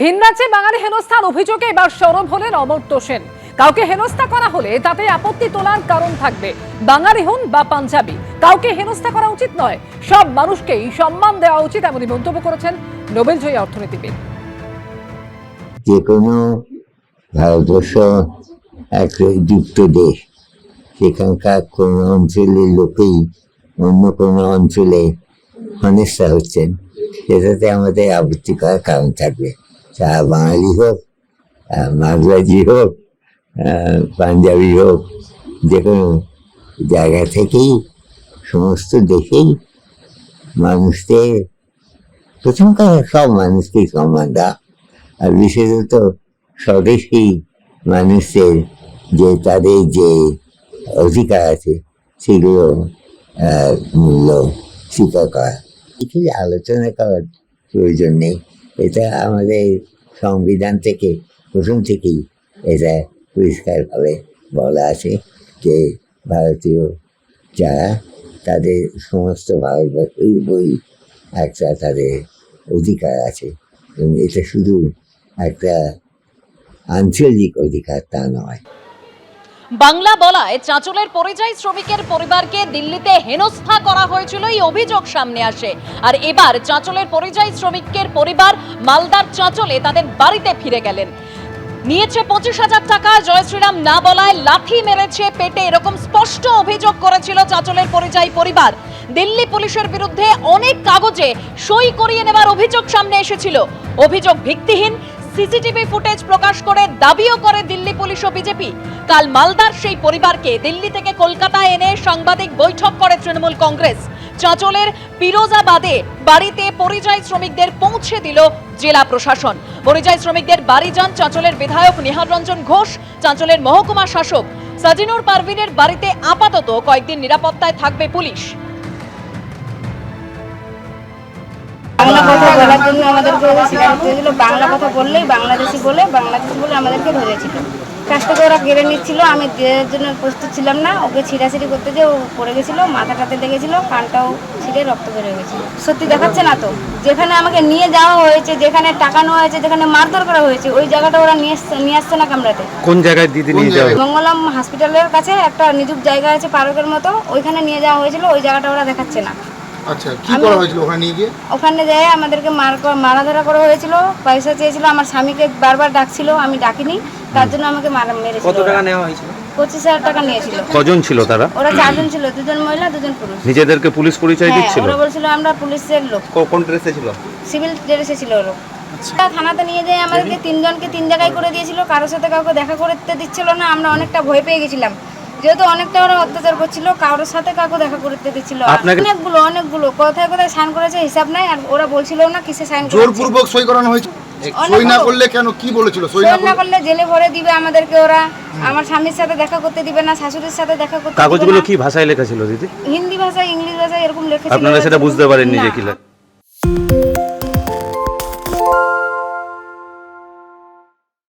ভিন রাজ্যে বাঙালি হেনস্থার অভিযোগে এবার সরব হলেন অমর্ত্য সেন। কাউকে হেনস্থা করা হলে তাতে আপত্তি তোলার কারণ থাকবে বাঙালি হন বা পাঞ্জাবি। কাউকে হেনস্থা করা উচিত নয়, সব মানুষকেই সম্মান দেওয়া উচিত এমনই মন্তব্য করেছেন নোবেলজয়ী অর্থনীতিবিদ। যে কোনো ভারতবর্ষ এক যুক্ত দেশ, সেখানকার কোনো অঞ্চলের লোকেই অন্য কোনো অঞ্চলে অনিষ্ঠা হচ্ছেন। সেটাতে আমাদের আপত্তি করার কারণ থাকবে। বাঙালি হোক মাদ্রাজি হোক পাঞ্জাবি হোক যে কোনো জায়গা থেকেই সমস্ত দেশেই মানুষদের প্রথম কথা সব মানুষকেই সম্মান দেওয়া আর বিশেষত স্বদেশী মানুষের যে তাদের যে অধিকার আছে সেগুলো মূল্য স্বীকার করা কিছু আলোচনা করার প্রয়োজন নেই এটা আমাদের সংবিধান থেকে, প্রথম থেকেই এটা পরিষ্কারভাবে বলা আছে যে ভারতীয় যারা তাদের সমস্ত ভারতবর্ষের বই একটা তাদের অধিকার আছে। এবং এটা শুধু একটা আঞ্চলিক অধিকার তা নয়। বাংলা বলায় চাঁচলের পরিযায়ী শ্রমিকের পরিবারকে দিল্লিতে হেনস্থা করা হয়েছিল, এই অভিযোগ সামনে আসে। আর এবার চাঁচলের পরিযায়ী শ্রমিকের পরিবার মালদার চাঁচলে তাদের বাড়িতে ফিরে গেলেন। নিয়েছে পঁচিশ হাজার টাকা, জয় শ্রীরাম না বলায় লাথি মেরেছে পেটে, এরকম স্পষ্ট অভিযোগ করেছিল চাঁচলের পরিযায়ী পরিবার। দিল্লি পুলিশের বিরুদ্ধে অনেক কাগজে সই করিয়ে নেবার অভিযোগ সামনে এসেছিল। অভিযোগ ভিত্তিহীন সিসিটিভি ফুটেজ প্রকাশ করে দাবিও করে দিল্লি পুলিশ ও বিজেপি। কাল মালদার সেই পরিবারকে দিল্লি থেকে কলকাতায় এনে সাংবাদিক বৈঠক করে তৃণমূল কংগ্রেস। চাঁচলের পিরোজাবাদে বাড়িতে পরিযায়ী শ্রমিকদের পৌঁছে দিল জেলা প্রশাসন। পরিযায়ী শ্রমিকদের বাড়ি যান চাঁচলের বিধায়ক নিহার রঞ্জন ঘোষ, চাঁচলের মহকুমা শাসক সাজিনুর পারভিনের বাড়িতে আপাতত কয়েকদিন নিরাপত্তায় থাকবে পুলিশ। বাংলা বলার জন্য আমাদেরকে হয়েছিল বাংলা কথা বললেই বাংলাদেশি বলে বাংলাদেশি বলে আমাদেরকে ধরেছিল। কাছ থেকে ওরা কেড়ে নিচ্ছিল আমি দেওয়ার জন্য প্রস্তুত ছিলাম না। ওকে ছিঁড়াছিড়ি করতে যে ও পড়ে গেছিল মাথাটাতে লেগেছিল কানটাও ছিঁড়ে রক্ত বেরিয়ে গেছিল। সত্যি দেখাচ্ছে না তো? যেখানে আমাকে নিয়ে যাওয়া হয়েছে যেখানে টাকা নেওয়া হয়েছে যেখানে মারধর করা হয়েছে ওই জায়গাটা ওরা নিয়ে আসছে নিয়ে আসছে না কামড়াতে কোন জায়গায় দিদি নিয়ে যাওয়া মঙ্গলম হসপিটালের কাছে একটা নিযুক্ত জায়গা আছে পার্কের মতো ওইখানে নিয়ে যাওয়া হয়েছিল ওই জায়গাটা ওরা দেখাচ্ছে না। আচ্ছা কি করা হয়েছিল ওখানে নিয়ে গিয়ে? ওখানে যেয়ে আমাদেরকে মার মারাধরা করা হয়েছিল পয়সা চেয়েছিল আমার স্বামীকে বারবার ডাকছিল আমি ডাকিনি তার জন্য আমাকে মারা মেরেছিল কত টাকা নেওয়া হয়েছিল? পঁচিশ হাজার টাকা নিয়েছিল। কজন ছিল তারা? ওরা চারজন ছিল দুজন মহিলা দুজন পুরুষ। নিজেদেরকে পুলিশ পরিচয় হ্যাঁ দিচ্ছিল? ওরা বলছিল আমরা পুলিশের লোক। কোন ড্রেসে ছিল? সিভিল ড্রেসে ছিল ওরা। থানাতে নিয়ে যেয়ে আমাদেরকে তিনজনকে তিন জায়গায় করে দিয়েছিল কারোর সাথে কাউকে দেখা করতে দিচ্ছিল না আমরা অনেকটা ভয় পেয়ে গেছিলাম। যেহেতু অনেকটা ওরা অত্যাচার করছিল কারোর সাথে কাউকে দেখা করতে দিচ্ছিল। অনেকগুলো অনেকগুলো কোথায় কোথায় সাইন করেছে হিসাব নাই আর ওরা বলছিল না কিসে সাইন জোরপূর্বক সই করানো হয়েছে? সই না করলে কেন কি বলেছিল? সই না করলে জেলে ভরে দিবে আমাদেরকে ওরা। আমার স্বামীর সাথে দেখা করতে দিবে না শাশুড়ির সাথে দেখা করতে কাগজগুলো কি ভাষায় লেখা ছিল দিদি? হিন্দি ভাষা ইংলিশ ভাষা এরকম লেখা ছিল আপনারা সেটা বুঝতে পারেননি যে কি লেখা